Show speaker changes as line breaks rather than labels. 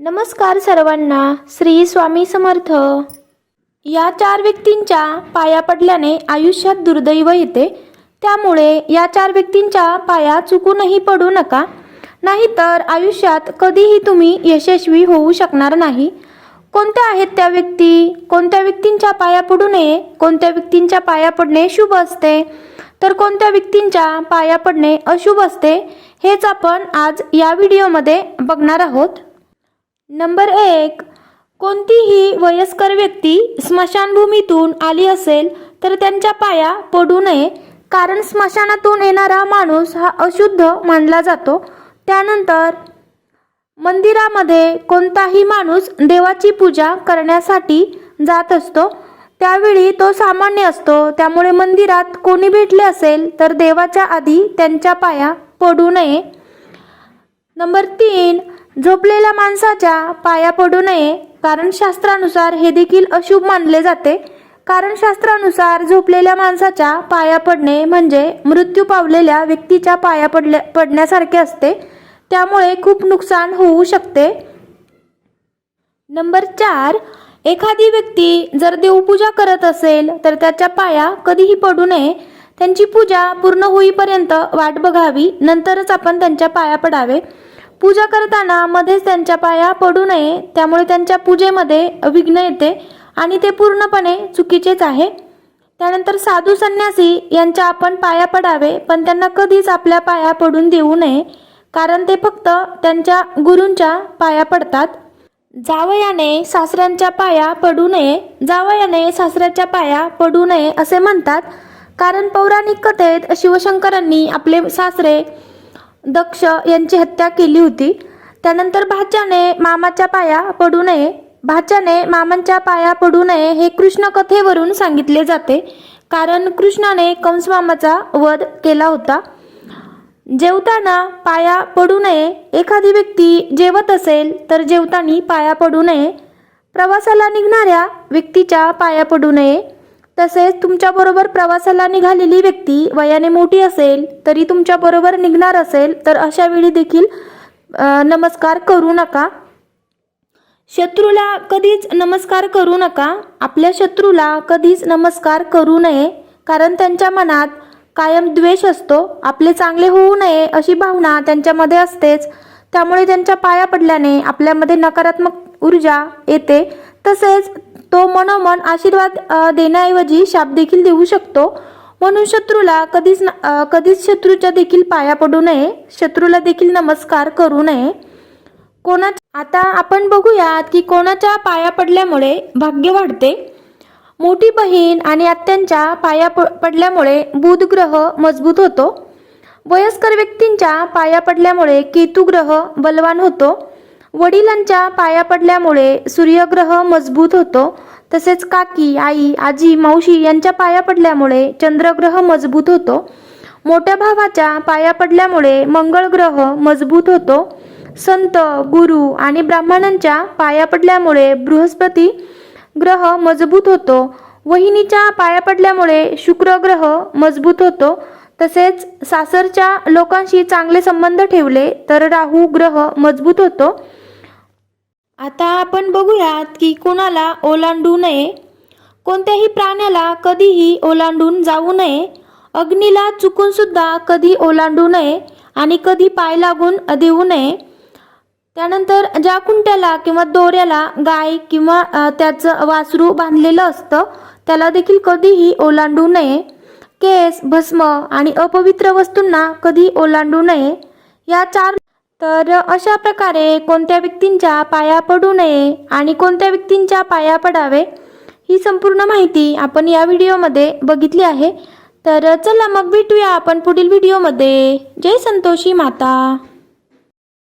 नमस्कार सर्वांना श्री स्वामी समर्थ. या चार व्यक्तींच्या पाया पडल्याने आयुष्यात दुर्दैव येते. त्यामुळे या चार व्यक्तींच्या पाया चुकूनही पडू नका. नाहीतर आयुष्यात कधीही तुम्ही यशस्वी होऊ शकणार नाही. कोणत्या आहेत त्या व्यक्ती? कोणत्या व्यक्तींच्या पाया पडू नये? कोणत्या व्यक्तींच्या पाया पडणे शुभ असते? तर कोणत्या व्यक्तींच्या पाया पडणे अशुभ असते? हेच आपण आज या व्हिडिओमध्ये बघणार आहोत. नंबर एक कोणतीही वयस्कर व्यक्ती स्मशानभूमीतून आली असेल तर त्यांच्या पाया पडू नये कारण स्मशानातून येणारा माणूस हा अशुद्ध मानला जातो. त्यानंतर मंदिरामध्ये कोणताही माणूस देवाची पूजा करण्यासाठी जात असतो. त्यावेळी तो सामान्य असतो त्यामुळे मंदिरात कोणी भेटले असेल तर देवाच्या आधी त्यांच्या पाया पडू नये. नंबर तीन झोपलेल्या माणसाच्या पाया पडू नये. कारण शास्त्रानुसार हे देखील अशुभ मानले जाते. कारण शास्त्रानुसार झोपलेल्या माणसाच्या पाया पडणे म्हणजे मृत्यू पावलेल्या व्यक्तीच्या पाया पडल्या पडण्यासारखे असते. त्यामुळे खूप नुकसान होऊ शकते. नंबर चार. एखादी व्यक्ती जर देवपूजा करत असेल तर त्याच्या पाया कधीही पडू नये. त्यांची पूजा पूर्ण होईपर्यंत वाट बघावी. नंतरच आपण त्यांच्या पाया पडावे. पूजा करताना मध्येच त्यांच्या पाया पडू नये त्यामुळे त्यांच्या पूजेमध्ये विघ्न येते आणि ते पूर्णपणे चुकीचेच आहे. त्यानंतर साधू संन्यासी यांच्या आपण पाया पडावे पण त्यांना कधीच आपल्या पाया पडून देऊ नये कारण ते फक्त त्यांच्या गुरूंच्या पाया पडतात. जावयाने सासऱ्यांच्या पाया पडू नये जावयाने सासऱ्याच्या पाया पडू नये असे म्हणतात. कारण पौराणिक कथेत शिवशंकरांनी आपले सासरे दक्ष यांची हत्या केली होती. त्यानंतर भाच्याने मामाच्या पाया पडू नये. भाच्याने मामांच्या पाया पडू नये हे कृष्ण कथेवरून सांगितले जाते. कारण कृष्णाने कंस मामाचा वध केला होता. जेवताना पाया पडू नये. एखादी व्यक्ती जेवत असेल तर जेवताना पाया पडू नये. प्रवासाला निघणाऱ्या व्यक्तीच्या पाया पडू नये. तसेच तुमच्याबरोबर प्रवासाला निघालेली व्यक्ती वयाने मोठी असेल तरी तुमच्याबरोबर निघणार असेल तर अशा वेळी देखील नमस्कार करू नका. शत्रूला कधीच नमस्कार करू नका. आपल्या शत्रूला कधीच नमस्कार करू नये कारण त्यांच्या मनात कायम द्वेष असतो. आपले चांगले होऊ नये अशी भावना त्यांच्यामध्ये असतेच. त्यामुळे त्यांच्या पाया पडल्याने आपल्यामध्ये नकारात्मक ऊर्जा येते. तसेच तो मनोमन आशीर्वाद देण्याऐवजी शाप देखील देऊ शकतो. म्हणून शत्रूला कधीच कधीच शत्रूच्या देखील पाया पडू नये. शत्रूला देखील नमस्कार करू नये. कोणा आता आपण बघूयात की कोणाच्या पाया पडल्यामुळे भाग्य वाढते. मोठी बहीण आणि आत्यांच्या पाया प- पडल्यामुळे बुध ग्रह मजबूत होतो. वयस्कर व्यक्तींच्या पाया पडल्यामुळे केतू ग्रह बलवान होतो. वडिलांच्या पाया पडल्यामुळे सूर्यग्रह मजबूत होतो. तसेच काकी आई आजी मावशी यांच्या पाया पडल्यामुळे चंद्रग्रह मजबूत होतो. मोठ्या भावाच्या पाया पडल्यामुळे मंगळ ग्रह मजबूत होतो. संत गुरु आणि ब्राह्मणांच्या पाया पडल्यामुळे बृहस्पती ग्रह मजबूत होतो. वहिनीच्या पाया पडल्यामुळे शुक्र ग्रह मजबूत होतो. तसेच सासरच्या लोकांशी चांगले संबंध ठेवले तर राहू ग्रह मजबूत होतो. आता आपण बघूयात की कोणाला ओलांडू नये. कोणत्याही प्राण्याला कधीही ओलांडून जाऊ नये. अग्नीला चुकून सुद्धा कधी ओलांडू नये आणि कधी पाय लागून देऊ नये. त्यानंतर ज्या कुंट्याला किंवा दोऱ्याला गाय किंवा त्याचं वासरू बांधलेलं असतं त्याला देखील कधीही ओलांडू नये. केस भस्म आणि अपवित्र वस्तूंना कधी ओलांडू नये. या चार तर अशा प्रकारे कोणत्या व्यक्तींच्या पाया पडू नये आणि कोणत्या व्यक्तींच्या पाया पडावे ही संपूर्ण माहिती आपण या व्हिडिओमध्ये बघितली आहे. तर चला मग भेटूया आपण पुढील व्हिडिओमध्ये. जय संतोषी माता.